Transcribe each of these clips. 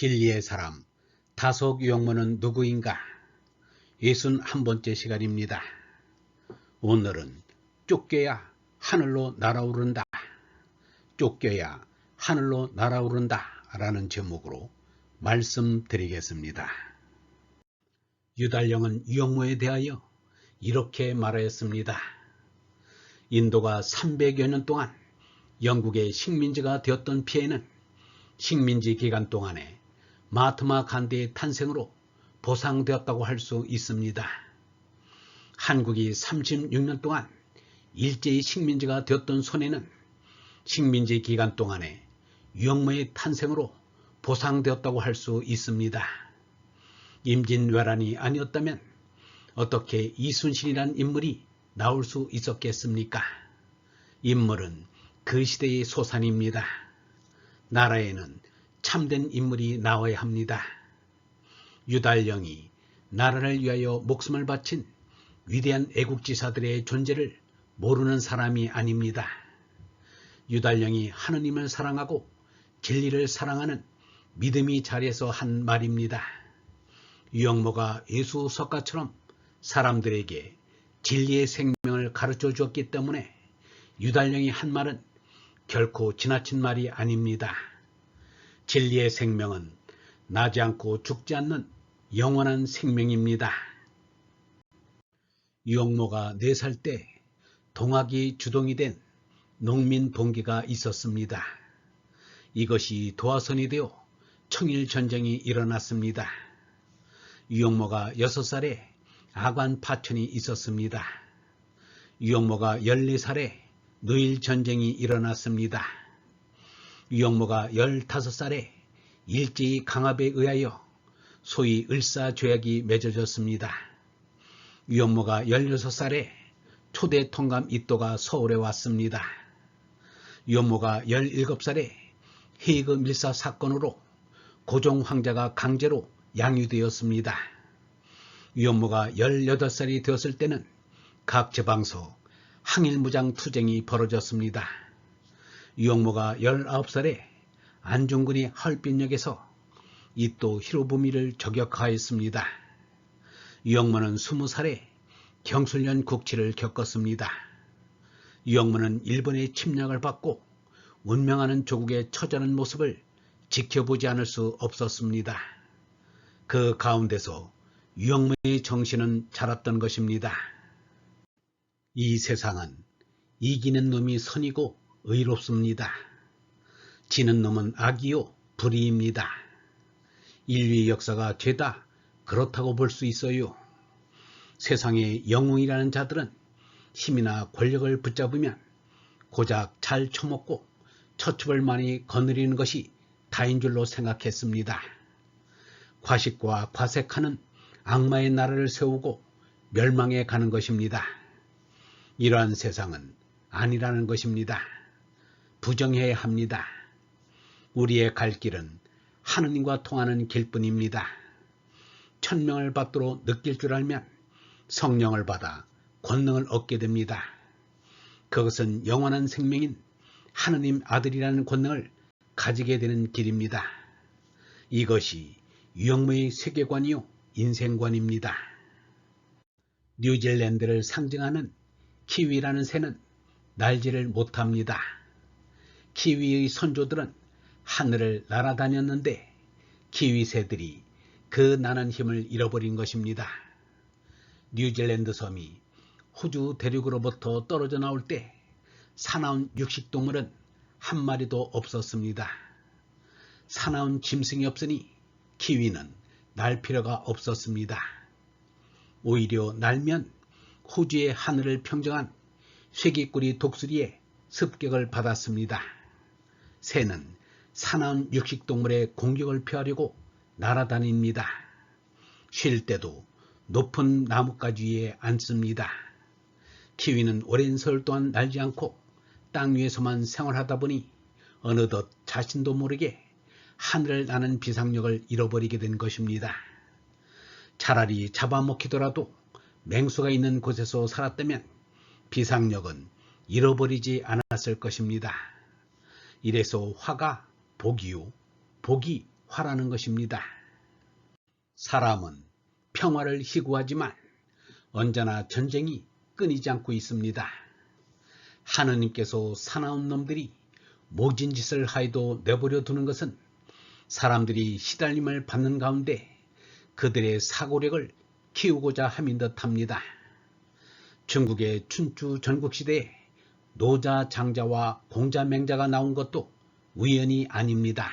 진리의 사람 다속 유영모는 누구인가? 예순 한 번째 시간입니다. 오늘은 쫓겨야 하늘로 날아오른다. 쫓겨야 하늘로 날아오른다. 라는 제목으로 말씀드리겠습니다. 유달령은 유영모에 대하여 이렇게 말하였습니다. 인도가 300여 년 동안 영국의 식민지가 되었던 피해는 식민지 기간 동안에 마트마 간디의 탄생으로 보상되었다고 할 수 있습니다. 한국이 36년 동안 일제히 식민지가 되었던 손해는 식민지 기간 동안에 유영모의 탄생으로 보상되었다고 할 수 있습니다. 임진왜란이 아니었다면 어떻게 이순신이란 인물이 나올 수 있었겠습니까? 인물은 그 시대의 소산입니다. 나라에는 참된 인물이 나와야 합니다. 유달령이 나라를 위하여 목숨을 바친 위대한 애국지사들의 존재를 모르는 사람이 아닙니다. 유달령이 하느님을 사랑하고 진리를 사랑하는 믿음이 자리에서 한 말입니다. 유영모가 예수 석가처럼 사람들에게 진리의 생명을 가르쳐 주었기 때문에 유달령이 한 말은 결코 지나친 말이 아닙니다. 진리의 생명은 나지 않고 죽지 않는 영원한 생명입니다. 유영모가 4살 때 동학이 주동이 된 농민 동기가 있었습니다. 이것이 도화선이 되어 청일전쟁이 일어났습니다. 유영모가 6살에 아관 파천이 있었습니다. 유영모가 14살에 누일전쟁이 일어났습니다. 유영모가 15살에 일제히 강압에 의하여 소위 을사조약이 맺어졌습니다. 유영모가 16살에 초대 통감 이또가 서울에 왔습니다. 유영모가 17살에 헤이그 밀사 사건으로 고종 황자가 강제로 양유되었습니다. 유영모가 18살이 되었을 때는 각 지방서 항일무장 투쟁이 벌어졌습니다. 유영모가 19살에 안중근이 헐빛역에서 이또 히로부미를 저격하였습니다. 유영모는 20살에 경술련 국치를 겪었습니다. 유영모는 일본의 침략을 받고 운명하는 조국의 처자는 모습을 지켜보지 않을 수 없었습니다. 그 가운데서 유영모의 정신은 자랐던 것입니다. 이 세상은 이기는 놈이 선이고 의롭습니다. 지는 놈은 악이요 불의입니다. 인류의 역사가 죄다 그렇다고 볼 수 있어요. 세상의 영웅이라는 자들은 힘이나 권력을 붙잡으면 고작 잘 처먹고 많이 거느리는 것이 다인 줄로 생각했습니다. 과식과 과색하는 악마의 나라를 세우고 멸망해 가는 것입니다. 이러한 세상은 아니라는 것입니다. 부정해야 합니다. 우리의 갈 길은 하느님과 통하는 길뿐입니다. 천명을 받도록 느낄 줄 알면 성령을 받아 권능을 얻게 됩니다. 그것은 영원한 생명인 하느님 아들이라는 권능을 가지게 되는 길입니다. 이것이 유영무의 세계관이요 인생관입니다. 뉴질랜드를 상징하는 키위라는 새는 날지를 못합니다. 키위의 선조들은 하늘을 날아다녔는데 키위새들이 그 나는 힘을 잃어버린 것입니다. 뉴질랜드 섬이 호주 대륙으로부터 떨어져 나올 때 사나운 육식동물은 한 마리도 없었습니다. 사나운 짐승이 없으니 키위는 날 필요가 없었습니다. 오히려 날면 호주의 하늘을 평정한 쇠기꼬리 독수리의 습격을 받았습니다. 새는 사나운 육식동물의 공격을 피하려고 날아다닙니다. 쉴 때도 높은 나뭇가지 위에 앉습니다. 키위는 오랜 세월 동안 날지 않고 땅 위에서만 생활하다 보니 어느덧 자신도 모르게 하늘을 나는 비상력을 잃어버리게 된 것입니다. 차라리 잡아먹히더라도 맹수가 있는 곳에서 살았다면 비상력은 잃어버리지 않았을 것입니다. 이래서 화가 복이요, 복이 화라는 것입니다. 사람은 평화를 희구하지만 언제나 전쟁이 끊이지 않고 있습니다. 하느님께서 사나운 놈들이 모진 짓을 하여도 내버려 두는 것은 사람들이 시달림을 받는 가운데 그들의 사고력을 키우고자 함인 듯합니다. 중국의 춘추 전국시대에 노자 장자와 공자 맹자가 나온 것도 우연이 아닙니다.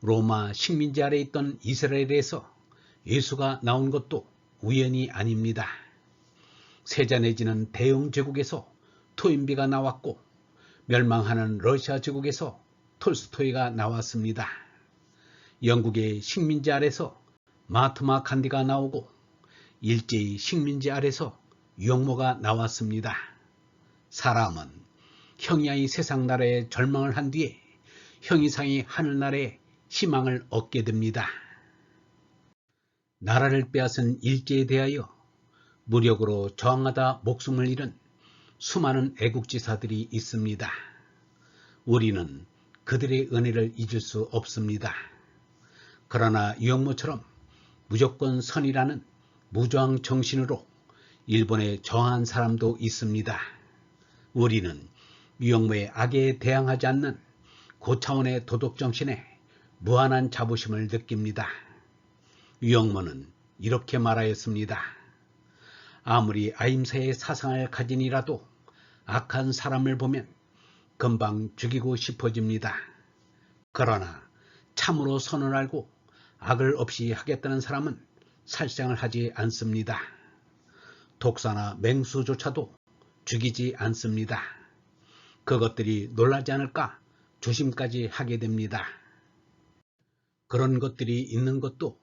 로마 식민지 아래 있던 이스라엘에서 예수가 나온 것도 우연이 아닙니다. 세자 내지는 대영 제국에서 토인비가 나왔고 멸망하는 러시아 제국에서 톨스토이가 나왔습니다. 영국의 식민지 아래서 마트마 간디가 나오고 일제히 식민지 아래서 유영모가 나왔습니다. 사람은 형이야이 세상 나라에 절망을 한 뒤에 형이상이 하늘나라에 희망을 얻게 됩니다. 나라를 빼앗은 일제에 대하여 무력으로 저항하다 목숨을 잃은 수많은 애국지사들이 있습니다. 우리는 그들의 은혜를 잊을 수 없습니다. 그러나 유영모처럼 무조건 선이라는 무저항 정신으로 일본에 저항한 사람도 있습니다. 우리는 유영모의 악에 대항하지 않는 고차원의 도덕정신에 무한한 자부심을 느낍니다. 유영모는 이렇게 말하였습니다. 아무리 아임새의 사상을 가진이라도 악한 사람을 보면 금방 죽이고 싶어집니다. 그러나 참으로 선을 알고 악을 없이 하겠다는 사람은 살생을 하지 않습니다. 독사나 맹수조차도 죽이지 않습니다. 그것들이 놀라지 않을까 조심까지 하게 됩니다. 그런 것들이 있는 것도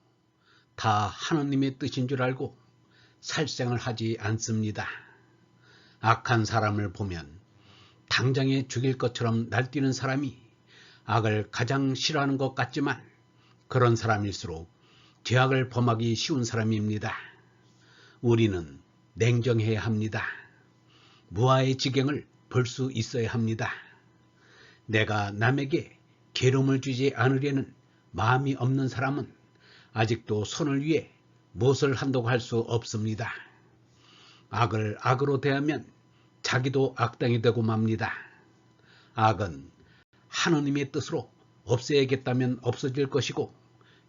다 하나님의 뜻인 줄 알고 살생을 하지 않습니다. 악한 사람을 보면 당장에 죽일 것처럼 날뛰는 사람이 악을 가장 싫어하는 것 같지만 그런 사람일수록 죄악을 범하기 쉬운 사람입니다. 우리는 냉정해야 합니다. 무아의 지경을 볼 수 있어야 합니다. 내가 남에게 괴로움을 주지 않으려는 마음이 없는 사람은 아직도 손을 위해 무엇을 한다고 할 수 없습니다. 악을 악으로 대하면 자기도 악당이 되고 맙니다. 악은 하느님의 뜻으로 없애야겠다면 없어질 것이고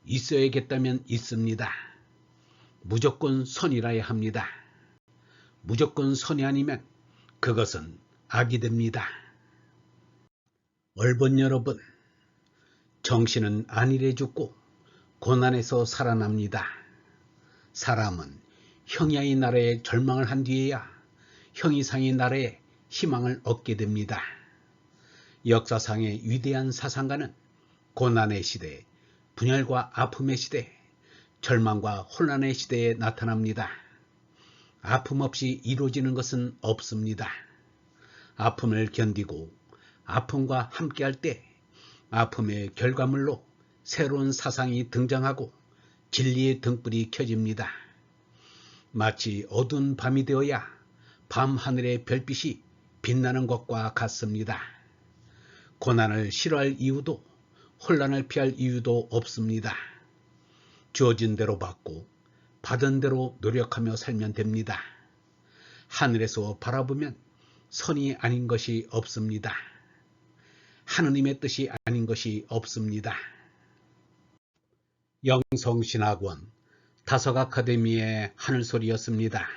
있어야겠다면 있습니다. 무조건 선이라야 합니다. 무조건 선이 아니면 그것은 악이 됩니다. 얼번 여러분, 정신은 안일해 죽고 고난에서 살아납니다. 사람은 형야의 나라에 절망을 한 뒤에야 형이상의 나라에 희망을 얻게 됩니다. 역사상의 위대한 사상가는 고난의 시대, 분열과 아픔의 시대, 절망과 혼란의 시대에 나타납니다. 아픔 없이 이루어지는 것은 없습니다. 아픔을 견디고 아픔과 함께할 때 아픔의 결과물로 새로운 사상이 등장하고 진리의 등불이 켜집니다. 마치 어두운 밤이 되어야 밤 하늘의 별빛이 빛나는 것과 같습니다. 고난을 싫어할 이유도 혼란을 피할 이유도 없습니다. 주어진 대로 받고 받은 대로 노력하며 살면 됩니다. 하늘에서 바라보면 선이 아닌 것이 없습니다. 하느님의 뜻이 아닌 것이 없습니다. 영성신학원 다석 아카데미의 하늘소리였습니다.